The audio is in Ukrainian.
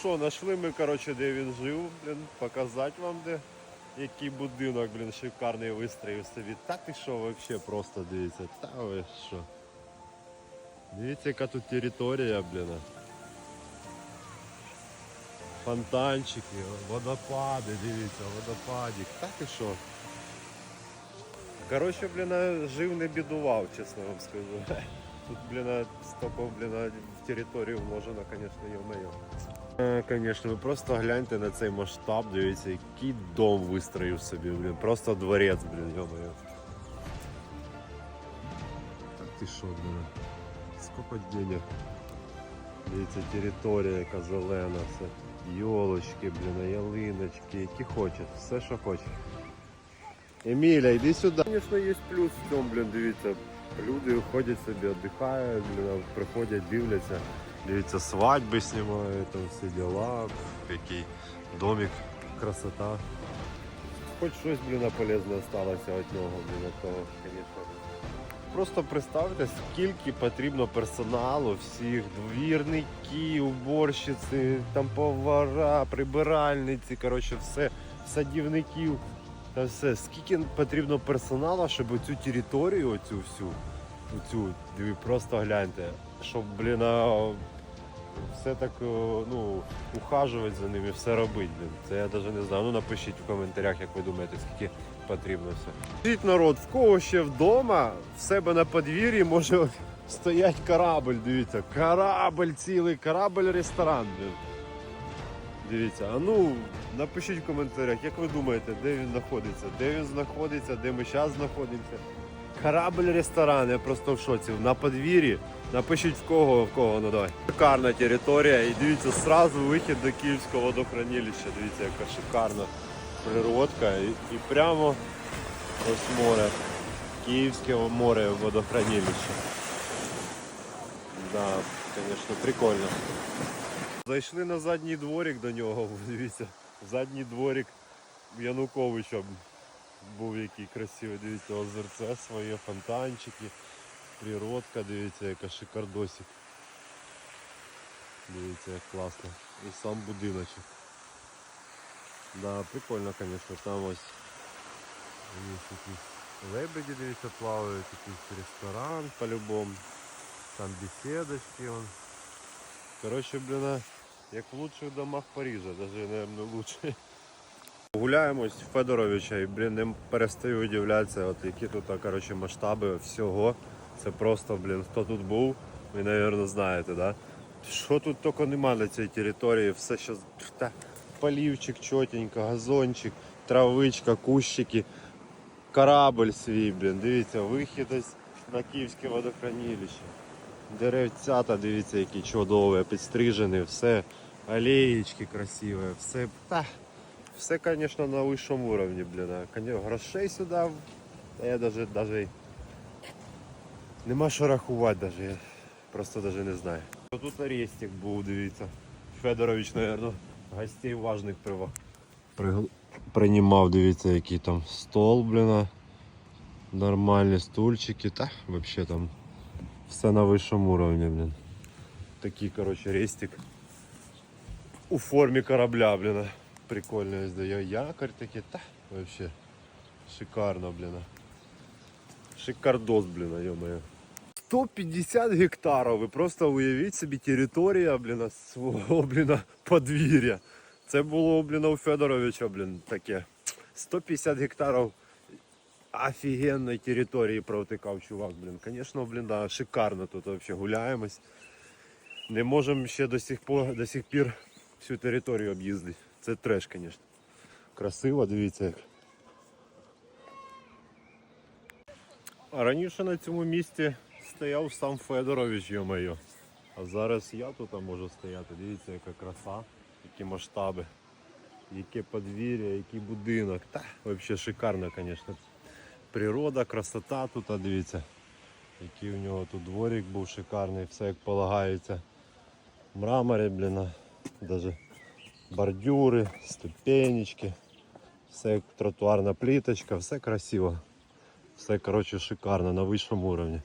що, знайшли ми, коротше, де він жив, блін, показати вам де. Який будинок, блін, шикарний вистроїв собі. Та ти що, взагалі просто дивіться. Та ви що. Дивіться, яка тут територія, блін. Фонтанчики, водопади, дивіться, водопадик. Та ти що? Коротше, блін, жив не бідував, чесно вам скажу. Тут, блін, столько, блін, в територію вложено, звісно, йо-моє. Е, Конечно, ви просто гляньте на цей масштаб, дивіться, який дом вистроїв собі, блін. Просто дворець, блін, йо-моє. Так ти що, блін? Сколько денег? Дивіться, територія яка зелена, все. Йолочки, блін, ялиночки, які хочеш, все, що хочеш. Еміля, йди сюди. Звісно, є плюс в цьому, блін, дивіться. Люди ходять собі, віддихають, приходять, дивляться. Дивіться, свадьби знімають, там всі діла, який домик, красота. Хоч щось, блін, полезне сталося від нього, блін, від того, звісно. Просто представте, скільки потрібно персоналу, всіх двірники, уборщиці, там повара, прибиральниці, коротше, все, садівників та все. Скільки потрібно персоналу, щоб цю територію, оцю всю, оцю, диви, просто гляньте, щоб, блін, все так, ну, ухажувати за ними, все робити, блін. Це я навіть не знаю. Ну напишіть в коментарях, як ви думаєте, скільки потрібно все. Скажіть народ, в кого ще вдома, в себе на подвір'ї може стоять корабль, дивіться, корабль цілий, корабль-ресторан, блін. Дивіться, а ну напишіть в коментарях, як ви думаєте, де він знаходиться, де він знаходиться, де ми зараз знаходимося. Корабль-ресторан, я просто в шоці. На подвір'ї. Напишіть в кого, в кого, ну давай. Шикарна територія. І дивіться, сразу вихід до Київського водохранилища. Дивіться, яка шикарна природка. І, і прямо ось море. Київське море водохранилище. Да, звісно, прикольно. Зайшли на задній дворик до нього, дивіться. Задній дворик Януковича був який красивий. Дивіться, озерце своє, фонтанчики, природка, дивіться, яка шикардосик. Дивіться, як класно. І сам будиночок. Да, прикольно, звісно, там ось якісь лебеді, дивіться, плавають, якийсь ресторан по-любому. Там беседочки он. Короче, блин, як в лучших домах Парижа, даже, наверное, лучше. Гуляємось в Федоровича і, блін, не перестаю удивлятися, от які тут, короче, масштаби всього. Це просто, блін, хто тут був, ви, мабуть, знаєте, да? Що тут тільки нема на цій території, все що та, полівчик чотенько, газончик, травичка, кущики, корабль свій, блін, дивіться, вихід ось на Київське водохранилище. Деревцята, дивіться, які чудові, підстрижені, все, алеєчки красиві, все. Та, все, звісно, на вищому уровні, блін. Грошей сюди. Я даже, даже нема що рахувати даже. Я просто даже не знаю. Тут арестик був, дивіться. Федорович, мабуть, гостей важних прива. Пригл- Приймав, дивіться, який там стол, блін. Нормальні стульчики, та взагалі там все на вищому уровні, блін. Такий, короче, рестик. У формі корабля, блін. Прикольно дає якорь такий, та вообще шикарно, блін. Шикардос, блін, ё-моё. 150 гектарів, ви просто уявіть собі територія, блін, свого, блін, подвір'я. Це було, блін, у Федоровича, блін, таке. 150 гектарів офігенної території провтикав чувак, блін. Звісно, блін, да, шикарно тут вообще гуляємось. Не можемо ще до сих, пор, до сих пір всю територію об'їздити. Це треш, звісно. Красиво, дивіться як. А раніше на цьому місці стояв сам Федорович, йо-моє. А зараз я тут можу стояти. Дивіться, яка краса, які масштаби, яке подвір'я, який будинок. Та, взагалі шикарно, звісно. Природа, красота тут, а дивіться. Який у нього тут дворик був шикарний, все як полагається. Мрамори, блін, навіть бордюри, ступенечки, все як тротуарна пліточка, все красиво. Все коротше шикарно на вищому уровні.